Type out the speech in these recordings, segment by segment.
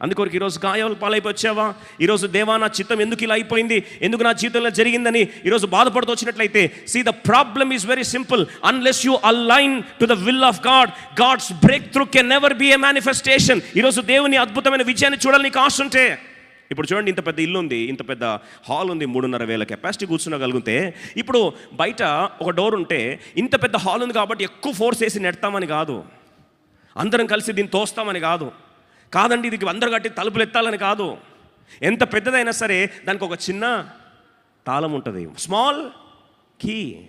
అందుకొరకు ఈరోజు గాయాలు పాలైపోయి వచ్చావా ఈరోజు దేవా నా చిత్తం ఎందుకు ఇలా అయిపోయింది? ఎందుకు నా జీవితంలో జరిగిందని ఈరోజు బాధపడుతూ వచ్చినట్లయితే see the problem is very simple unless you align to the will of God God's breakthrough can never be a manifestation ఈరోజు దేవుని అద్భుతమైన విజయాన్ని చూడాలని నీకు ఆశ ఉంటే ఇప్పుడు చూడండి ఇంత పెద్ద ఇల్లు ఉంది ఇంత పెద్ద హాల్ ఉంది మూడున్నర వేల కెపాసిటీ కూర్చునగలిగితే ఇప్పుడు బయట ఒక డోర్ ఉంటే ఇంత పెద్ద హాల్ ఉంది కాబట్టి ఎక్కువ ఫోర్స్ వేసి నెడతామని కాదు. అందరం కలిసి దీన్ని తోస్తామని కాదు. కాదండి ఇది అందరు కట్టి తలుపులు ఎత్తాలని కాదు. ఎంత పెద్దదైనా సరే దానికి ఒక చిన్న తాళం ఉంటుంది. స్మాల్ కీ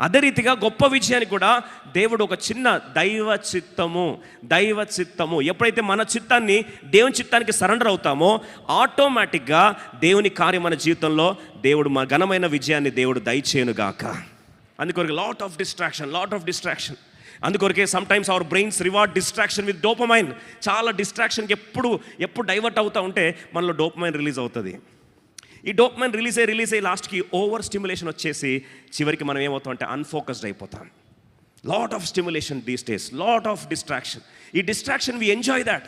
అదే రీతిగా గొప్ప విజయానికి కూడా దేవుడు ఒక చిన్న దైవ చిత్తము దైవ చిత్తము. ఎప్పుడైతే మన చిత్తాన్ని దేవుని చిత్తానికి సరెండర్ అవుతామో ఆటోమేటిక్గా దేవుని కార్యం మన జీవితంలో దేవుడు మా ఘనమైన విజయాన్ని దేవుడు దయచేయునుగాక. అందుకొరకు lot of distraction lot of distraction అందుకొరకే sometimes our brains reward distraction with dopamine చాలా డిస్ట్రాక్షన్కి ఎప్పుడు ఎప్పుడు డైవర్ట్ అవుతూ ఉంటే మనలో డోపమైన్ రిలీజ్ అవుతుంది. ఈ డోపమైన్ రిలీజ్ అయ్యి రిలీజ్ అయ్యి లాస్ట్కి ఓవర్ స్టిమ్యులేషన్ వచ్చేసి చివరికి మనం ఏమవుతాం అంటే అన్ఫోకస్డ్ అయిపోతాం. Lot of stimulation these days lot of distraction ఈ డిస్ట్రాక్షన్ వి ఎంజాయ్ దాట్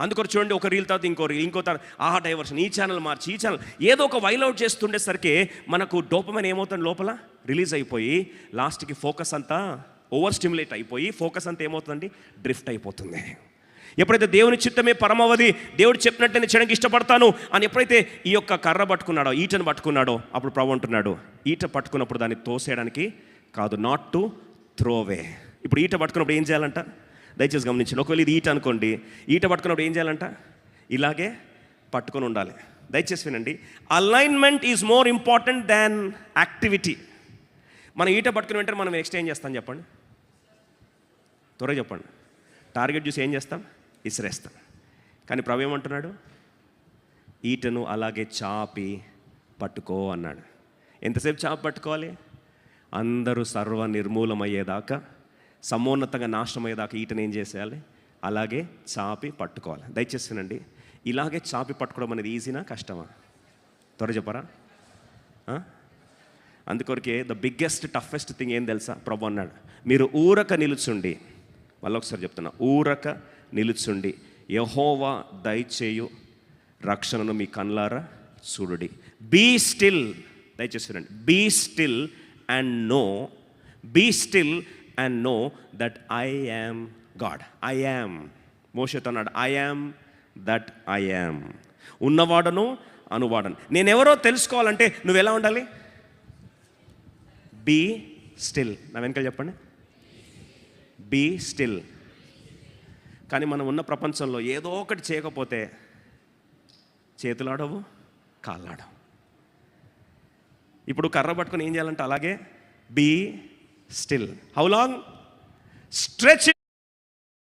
అందుకొరకు చూడండి ఒక రీల్ తర్వాత ఇంకో రీల్ ఇంకో తర్వాత ఆ డైవర్షన్ ఈ ఛానల్ మార్చి ఈ ఛానల్ ఏదో ఒక వైలౌట్ చేస్తుండేసరికి మనకు డోపమైన్ ఏమవుతుంది లోపల? రిలీజ్ అయిపోయి లాస్ట్కి ఫోకస్ అంతా ఓవర్ స్టిమ్యులేట్ అయిపోయి ఫోకస్ అంతా ఏమవుతుందండి? డ్రిఫ్ట్ అయిపోతుంది. ఎప్పుడైతే దేవుని చిత్తమే పరమవది దేవుడు చెప్పినట్టు నేను చేయడానికి ఇష్టపడతాను అని ఎప్పుడైతే ఈ యొక్క కర్ర పట్టుకున్నాడో ఈటను పట్టుకున్నాడో అప్పుడు ప్రభు అంటున్నాడు ఈట పట్టుకున్నప్పుడు దాన్ని తోసేయడానికి కాదు నాట్ టు త్రోవే ఇప్పుడు ఈట పట్టుకున్నప్పుడు ఏం చేయాలంట? దయచేసి గమనించండి. ఒకవేళ ఇది ఈట అనుకోండి ఈట పట్టుకున్నప్పుడు ఏం చేయాలంట? ఇలాగే పట్టుకొని ఉండాలి. దయచేసి వినండి. Alignment is more important than activity మనం ఈట పట్టుకుని వెంటనే మనం నెక్స్ట్ ఏం చేస్తాం చెప్పండి. త్వరగా చెప్పండి. టార్గెట్ చూసి ఏం చేస్తాం? ఇసిరేస్తాం. కానీ ప్రభు ఏమంటున్నాడు? ఈటను అలాగే చాపి పట్టుకో అన్నాడు. ఎంతసేపు చాపి పట్టుకోవాలి? అందరూ సర్వ నిర్మూలమయ్యేదాకా సమోన్నతంగా నాశనం అయ్యేదాకా ఈటను ఏం చేసేయాలి? అలాగే చాపి పట్టుకోవాలి. దయచేసినండి ఇలాగే చాపి పట్టుకోవడం అనేది ఈజీనా కష్టమా? త్వర చెప్పరా? అందుకొరకే ద బిగ్గెస్ట్ టఫెస్ట్ థింగ్ ఏం తెలుసా? ప్రభు అన్నాడు. మీరు ఊరక నిలుచుండి మళ్ళీ ఒకసారి చెప్తున్నా ఊరక నిలుచుండి యహోవా దయచేయు రక్షణను మీ కన్లారా చూడుడి. బీ స్టిల్ దయచేసి వినండి be still and know be still and know that I am God I am మోషత్ అన్నాడు I am that I am ఉన్నవాడను అనువాడను. నేనెవరో తెలుసుకోవాలంటే నువ్వు ఎలా ఉండాలి? బీ స్టిల్ నా వెనకాల చెప్పండి. Be still. కానీ మనం ఉన్న ప్రపంచంలో ఏదో ఒకటి చేయకపోతే చేతులాడవు కాళ్ళాడవు. ఇప్పుడు కర్ర పట్టుకొని ఏం చేయాలంటే అలాగే be still. How long stretch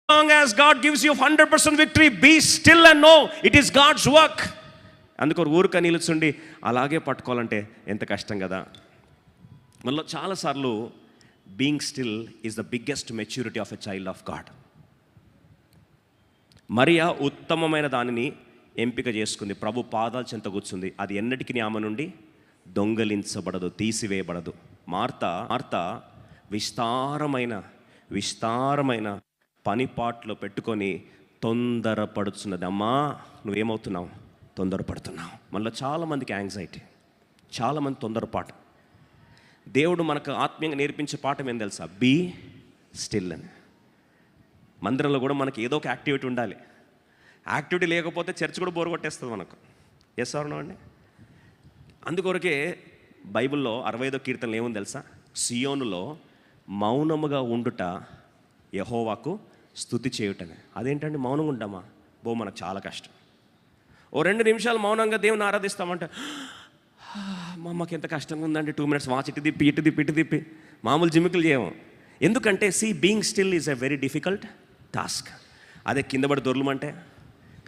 long as God gives you hundred percent victory be still and know it is God's work అందుకు ఊరిక నిలుచుండి అలాగే పట్టుకోవాలంటే ఎంత కష్టం కదా. మనలో చాలాసార్లు being still is the biggest maturity of a child of God Mariya ఉత్తమమైన దానిని ఎంపిక చేసుకుంది. ప్రభు పాదాలు చెంత కూర్చుంది. అది ఎన్నటికి ఆమె నుండి? దొంగలించబడదు తీసివేయబడదు. మార్త మార్త విస్తారమైన విస్తారమైన పనిపాట్లు పెట్టుకొని తొందరపడుతున్నది అమ్మా నువ్వేమవుతున్నావు? తొందరపడుతున్నావు. మళ్ళీ చాలామందికి యాంగ్జైటీ చాలామంది తొందరపాటు. దేవుడు మనకు ఆత్మీయంగా నేర్పించే పాఠం ఏం తెలుసా? బీ స్టిల్ అని. మందిరంలో కూడా మనకి ఏదో ఒక యాక్టివిటీ ఉండాలి. యాక్టివిటీ లేకపోతే చర్చ్ కూడా బోర్ కొట్టేస్తుంది మనకు. ఎస్ అవును అండి? అందుకొరకే బైబిల్లో అరవై ఐదో కీర్తనలు ఏముంది తెలుసా? సియోనులో మౌనముగా ఉండుట యహోవాకు స్థుతి చేయుటనే అదేంటండి? మౌనంగా ఉంటామా? బో మనకు చాలా కష్టం. ఓ రెండు నిమిషాలు మౌనంగా దేవుని ఆరాధిస్తామంటే మా అమ్మకి ఎంత కష్టంగా ఉందండి. టూ మినిట్స్ వాచ్ ఇటు తిప్పి ఇటు తిప్పి ఇటు తిప్పి. మామూలు జిమ్మికులు చేయము. ఎందుకంటే see being still is a very difficult task అదే కింద పడి దొర్లమంటే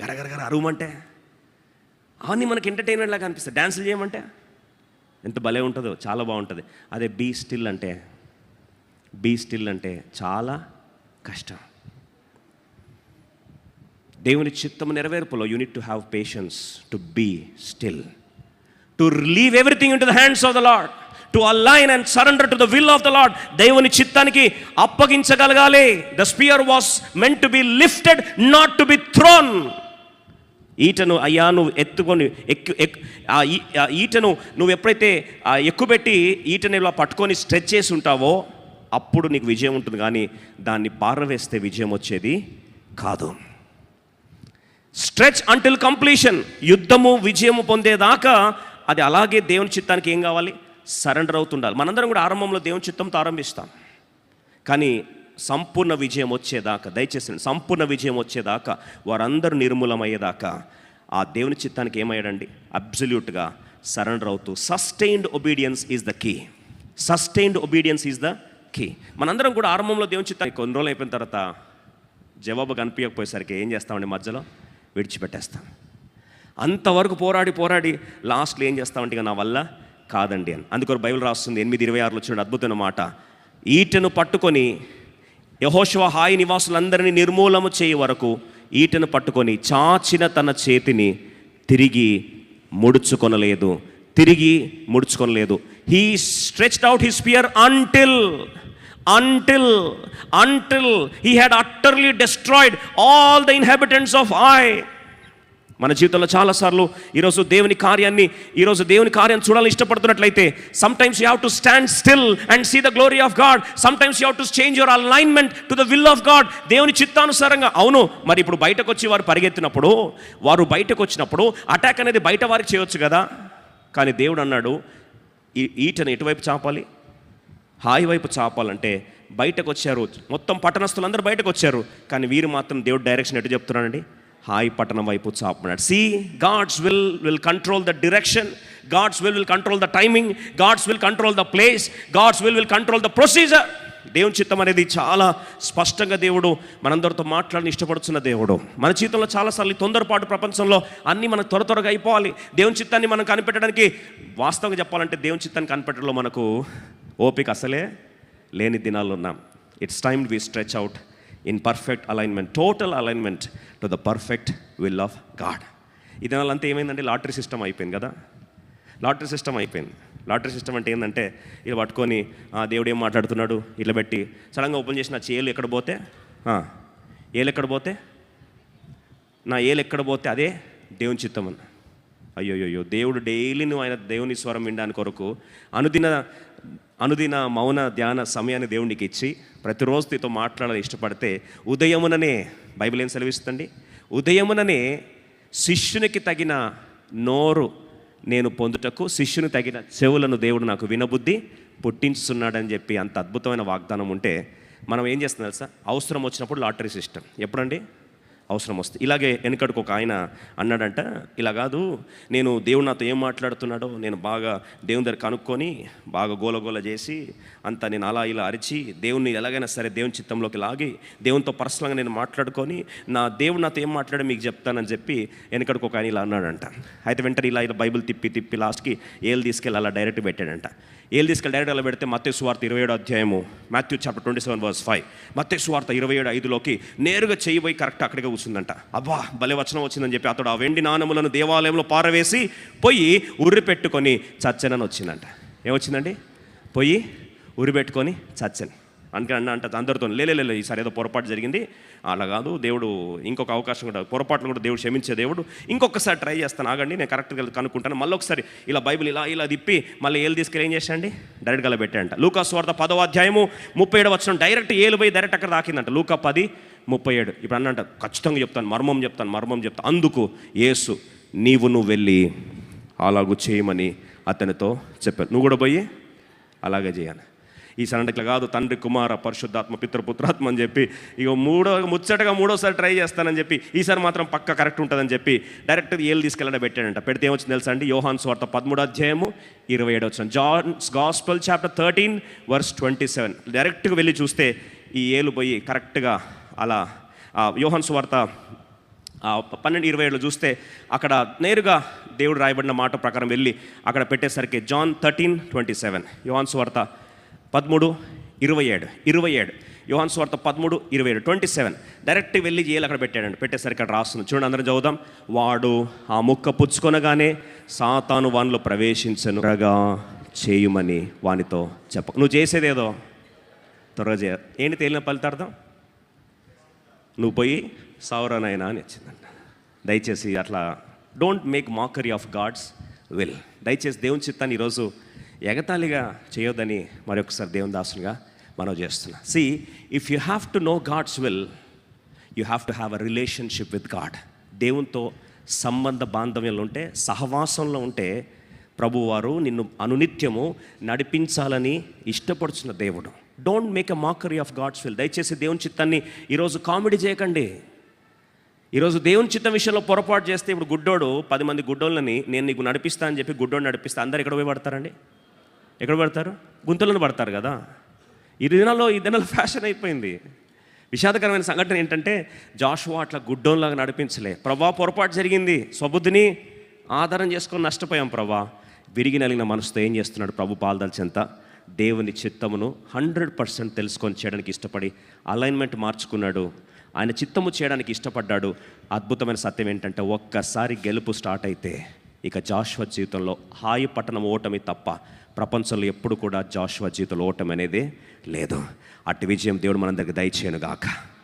గరగరగర అరువమంటే అవన్నీ మనకి ఎంటర్టైన్మెంట్ లాగా అనిపిస్తుంది డ్యాన్సులు చేయమంటే ఎంత భలే ఉంటుందో చాలా బాగుంటుంది. అదే బీ స్టిల్ అంటే బీ స్టిల్ అంటే చాలా కష్టం. దేవుని చిత్తము నెరవేర్పులో you need to have patience to be still to leave everything in to the hands of the Lord to align and surrender to the will of the Lord దేవుని చిత్తానికి అప్పగించగలగాలి. The spear was meant to be lifted not to be thrown ఈటను అయ్యా నువ్వు ఎత్తుకొని ఎక్కు ఆ ఈటను నువ్వు ఎప్పుడైతే ఎక్కుబెట్టి ఎక్కుపెట్టి ఈటను ఇలా పట్టుకొని స్ట్రెచ్ చేసి ఉంటావో అప్పుడు నీకు విజయం ఉంటుంది. కానీ దాన్ని పారవేస్తే విజయం వచ్చేది కాదు. Stretch until completion. యుద్ధము విజయము పొందేదాకా అది అలాగే దేవుని చిత్తానికి ఏం కావాలి? సరెండర్ అవుతుండాలి. మనందరం కూడా ఆరంభంలో దేవుని చిత్తంతో ఆరంభిస్తాం. కానీ సంపూర్ణ విజయం వచ్చేదాకా దయచేసి సంపూర్ణ విజయం వచ్చేదాకా వారందరూ నిర్మూలమయ్యేదాకా ఆ దేవుని చిత్తానికి ఏమయ్యాడండి? అబ్జల్యూట్గా సరెండర్ అవుతూ sustained obedience is the key. Sustained obedience is the key. మనందరం కూడా ఆరంభంలో దేవుని చిత్తానికి కొన్ని రోజులు అయిపోయిన తర్వాత జవాబు కనిపించకపోయేసరికి ఏం చేస్తామండి? మధ్యలో విడిచిపెట్టేస్తాం. అంతవరకు పోరాడి పోరాడి లాస్ట్లో ఏం చేస్తామంటే ఇక నా వల్ల కాదండి అని. అందుకొరకు బైబిల్ రాస్తుంది ఎనిమిది ఇరవై ఆరులో వచ్చిన అద్భుతమైన మాట. ఈటను పట్టుకొని యహోశివ హాయి నివాసులందరినీ నిర్మూలము చేయ వరకు ఈటను పట్టుకొని చాచిన తన చేతిని తిరిగి ముడుచుకొనలేదు తిరిగి ముడుచుకొనలేదు. He stretched out his spear until until until he had utterly destroyed all the inhabitants of Ai. మన జీవితంలో చాలాసార్లు ఈరోజు దేవుని కార్యాన్ని ఈరోజు దేవుని కార్యాన్ని చూడాలని ఇష్టపడుతున్నట్లయితే sometimes you have to stand still and see the glory of God sometimes you have to change your alignment to the will of God దేవుని చిత్తానుసారంగా అవును మరి ఇప్పుడు బయటకు వచ్చి వారు పరిగెత్తినప్పుడు వారు బయటకు వచ్చినప్పుడు అటాక్ అనేది బయట వారికి చేయొచ్చు కదా? కానీ దేవుడు అన్నాడు ఈ ఈటను ఎటువైపు చాపాలి? హాయి వైపు చాపాలంటే బయటకు వచ్చారు మొత్తం పట్టణస్తులందరూ బయటకు వచ్చారు కానీ వీరు మాత్రం దేవుడు డైరెక్షన్ ఎటు చెప్తున్నాడండి? హాయి పట్టణం వైపు చాపమన్నాడు see God's will will control the direction God's will will control the timing God's will control the place God's will will control the procedure దేవుని చిత్తం అనేది చాలా స్పష్టంగా దేవుడు మనందరితో మాట్లాడిని ఇష్టపడుతున్న దేవుడు. మన జీవితంలో చాలాసార్లు తొందరపాటు ప్రపంచంలో అన్నీ మనకు త్వర త్వరగా అయిపోవాలి. దేవుని చిత్తాన్ని మనం కనిపెట్టడానికి వాస్తవంగా చెప్పాలంటే దేవుని చిత్తాన్ని కనిపెట్టడంలో మనకు ఓపిక అసలే లేని దినాల్లో ఉన్నాం. It's time we stretch out in perfect alignment total alignment to the perfect will of God ఇది దినాలంతా ఏమైందంటే లాటరీ సిస్టమ్ అయిపోయింది కదా. లాటరీ సిస్టమ్ అయిపోయింది. లాటరీ సిస్టమ్ అంటే ఏంటంటే ఇలా పట్టుకొని దేవుడు ఏం మాట్లాడుతున్నాడు? ఇట్లా పెట్టి సడన్గా ఓపెన్ చేసిన చేలు ఎక్కడ పోతే ఏలు ఎక్కడ పోతే? నా ఏలు ఎక్కడ పోతే అదే దేవుని చిత్తం అన్న అయ్యోయ్యో దేవుడు డైలీ నువ్వు ఆయన దేవుని స్వరం వినడానికి కొరకు అనుదిన అనుదిన మౌన ధ్యాన సమయాన్ని దేవునికి ఇచ్చి ప్రతిరోజు నీతో మాట్లాడాలని ఇష్టపడితే ఉదయముననే బైబిల్ ఏం సెలవిస్తుంది ఉదయముననే శిష్యునికి తగిన నోరు నేను పొందుటకు శిష్యుని తగిన చెవులను దేవుడు నాకు వినబుద్ధి పుట్టించుతున్నాడని చెప్పి అంత అద్భుతమైన వాగ్దానం ఉంటే మనం ఏం చేస్తున్నాం తెలుసా? అవసరం వచ్చినప్పుడు లాటరీ సిస్టమ్. ఎప్పుడండి? అవసరం వస్తుంది ఇలాగే వెనకడికి ఒక ఆయన అన్నాడంట ఇలా కాదు నేను దేవుడు నాతో ఏం మాట్లాడుతున్నాడో నేను బాగా దేవుని దగ్గర కనుక్కొని బాగా గోలగోల చేసి అంత నేను అలా ఇలా అరిచి దేవుని ఎలాగైనా సరే దేవుని చిత్తంలోకి లాగి దేవునితో పర్సనల్గా నేను మాట్లాడుకొని నా దేవుడు నాతో ఏం మాట్లాడో మీకు చెప్తానని చెప్పి వెనకడికి ఒక ఆయన ఇలా అన్నాడంట. అయితే వెంటనే ఇలా ఇలా బైబిల్ తిప్పి తిప్పి లాస్ట్కి ఏలు తీసుకెళ్ళి అలా డైరెక్ట్ పెట్టాడంట. ఏలు తీసుకెళ్ళి డైరెక్ట్ అలా పెడితే మత్తే సువార్త ఇరవై ఏడు అధ్యాయము Matthew chapter twenty seven verse five. మత్తే సువార్త ఇరవై ఏడు ఐదులోకి నేరుగా చేయబోయి కరెక్ట్ అక్కడికి కూర్చుందంట. అబ్బా! భలే వచనం వచ్చిందని చెప్పి అతడు ఆ వెండి నాణములను దేవాలయంలో పారవేసి పొయ్యి ఉర్రి పెట్టుకొని చచ్చనని వచ్చిందంట. ఏమొచ్చిందండి? పొయ్యి ఉరి పెట్టుకొని చచ్చని. అందుకే అన్న అంటే అందరితో లేలే ఈసారి ఏదో పొరపాటు జరిగింది. అలా కాదు దేవుడు ఇంకొక అవకాశం కూడా పొరపాట్లు కూడా దేవుడు క్షమించే దేవుడు. ఇంకొకసారి ట్రై చేస్తాను ఆగండి నేను కరెక్ట్గా కనుక్కుంటాను. మళ్ళీ ఒకసారి ఇలా బైబిల్ ఇలా ఇలా తిప్పి మళ్ళీ ఏళ్ళు తీసుకెళ్ళి ఏం చేశాండి డైరెక్ట్గా పెట్టాడంట. లూకా స్వార్థ పదవ అధ్యాయము ముప్పై ఏడు వచ్చిన డైరెక్ట్ ఏలు పోయి డైరెక్ట్ అక్కడ దాకిందంట. లూకా పది ముప్పై ఏడు. ఇప్పుడు అన్నంట ఖచ్చితంగా చెప్తాను మర్మం చెప్తాను మర్మం చెప్తాను అందుకు యేసు నీవు నువ్వు వెళ్ళి అలాగూ చేయమని అతనితో చెప్పాను నువ్వు కూడా పోయి అలాగే చేయాలి. ఈ సండట్ల కాదు తండ్రి కుమార పరిశుద్ధాత్మ పితృపుత్రాత్మ అని చెప్పి ఇక మూడో ముచ్చటగా మూడోసారి ట్రై చేస్తానని చెప్పి ఈసారి మాత్రం పక్క కరెక్ట్ ఉంటుందని చెప్పి డైరెక్ట్ ఏళ్ళు తీసుకెళ్ళడం పెట్టాడంట. పెడితే ఏమొచ్చింది తెలుసా అండి? యోహాన్ స్వార్త పదమూడు అధ్యాయము ఇరవై ఏడు వచ్చిన John's gospel chapter thirteen verse twenty seven. డైరెక్ట్గా వెళ్ళి చూస్తే ఈ ఏలు పోయి కరెక్ట్గా అలా ఆ సువార్త పన్నెండు ఇరవై ఏళ్ళు చూస్తే అక్కడ నేరుగా దేవుడు రాయబడిన మాట ప్రకారం వెళ్ళి అక్కడ పెట్టేసరికి జాన్ థర్టీన్ ట్వంటీ సెవెన్. యోహాన్ సువార్త పదమూడు ఇరవై ఏడు ఇరవై ఏడు. యోహాన్ స్వార్త పదమూడు ఇరవై ఏడు ట్వంటీ సెవెన్. డైరెక్ట్ వెళ్ళి ఏలు అక్కడ పెట్టాడండి పెట్టేసరికి అక్కడ రాస్తుంది చూడండి అందరం చదువుదాం. వాడు ఆ ముక్క పుచ్చుకొనగానే సాతాను వానిలో ప్రవేశించను త్వరగా చేయుమని వానితో చెప్ప నువ్వు చేసేదేదో త్వరగా చేయ ఏంటి తేలిన ఫలితార్థం? నువ్వు పోయి సావరానైనా అని వచ్చిందంట. దయచేసి అట్లా don't make mockery of God's will దయచేసి దేవుని చిత్తాన్ని ఈరోజు ఎగతాళిగా చేయొద్దని మరొకసారి దేవుని దాసునిగా మనం చేస్తున్నా. See if you have to know God's will you have to have a relationship with God దేవునితో సంబంధ బాంధవ్యంలో ఉంటే సహవాసంలో ఉంటే ప్రభువారు నిన్ను అనునిత్యము నడిపించాలని ఇష్టపడుచున్న దేవుడు. Don't make a mockery of God's will దయచేసి దేవుని చిత్తాన్ని ఈరోజు కామెడీ చేయకండి. ఈరోజు దేవుని చిత్తం విషయంలో పొరపాటు చేస్తే ఇప్పుడు గుడ్డోడు పది మంది గుడ్డోళ్ళని నేను నీకు నడిపిస్తా అని చెప్పి గుడ్డోడు నడిపిస్తే. అందరు ఎక్కడ పోయి పడతారండి? ఎక్కడ పడతారు? గుంతలను పడతారు కదా. ఈ దినాల్లో ఈ దినాల్లో ఫ్యాషన్ అయిపోయింది. విషాదకరమైన సంఘటన ఏంటంటే జాషువా అట్లా గుడ్డోన్లాగా నడిపించలే. ప్రభా పొరపాటు జరిగింది. స్వబుద్ధిని ఆధారం చేసుకొని నష్టపోయాం ప్రభా. విరిగి నలిగిన మనసుతో ఏం చేస్తున్నాడు ప్రభు? పాల్దల్చెంత దేవుని చిత్తమును హండ్రెడ్ పర్సెంట్ తెలుసుకొని చేయడానికి ఇష్టపడి అలైన్మెంట్ మార్చుకున్నాడు. ఆయన చిత్తము చేయడానికి ఇష్టపడ్డాడు. అద్భుతమైన సత్యం ఏంటంటే ఒక్కసారి గెలుపు స్టార్ట్ అయితే ఇక జాషువా జీవితంలో హాయి పట్టణం ఓటమి తప్ప ప్రపంచంలో ఎప్పుడు కూడా జాష్వా జీవితంలో ఓటమి అనేది లేదు. అట్టి విజయం దేవుడు మనందరికి దయచేయను గాక